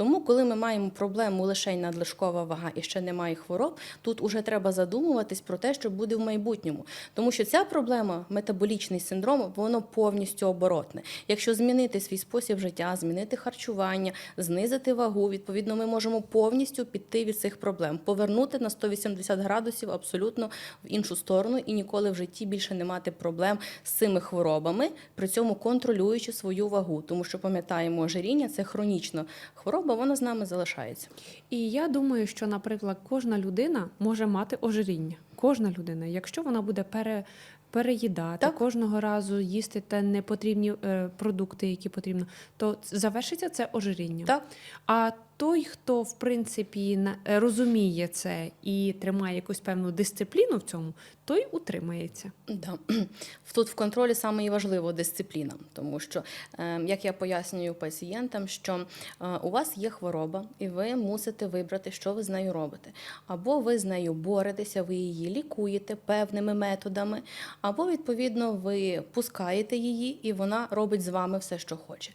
Тому, коли ми маємо проблему лише надлишкова вага і ще немає хвороб, тут уже треба задумуватись про те, що буде в майбутньому. Тому що ця проблема, метаболічний синдром, воно повністю оборотне. Якщо змінити свій спосіб життя, змінити харчування, знизити вагу, відповідно, ми можемо повністю піти від цих проблем, повернути на 180 градусів абсолютно в іншу сторону і ніколи в житті більше не мати проблем з цими хворобами, при цьому контролюючи свою вагу. Тому що пам'ятаємо, ожиріння це хронічна хвороба, вона з нами залишається. І я думаю, що, наприклад, кожна людина може мати ожиріння. Кожна людина, якщо вона буде пере, переїдати Так. кожного разу їсти те непотрібні е, продукти, які потрібно, то завершиться це ожиріння. Так. А той, хто в принципі е, розуміє це і тримає якусь певну дисципліну в цьому, той утримається. Да. Тут в контролі саме і важливо дисципліна, тому що, е, як я пояснюю пацієнтам, що е, у вас є хвороба, і ви мусите вибрати, що ви з нею робите. Або ви з нею боретеся, ви її лікуєте певними методами, або, відповідно, ви пускаєте її, і вона робить з вами все, що хоче.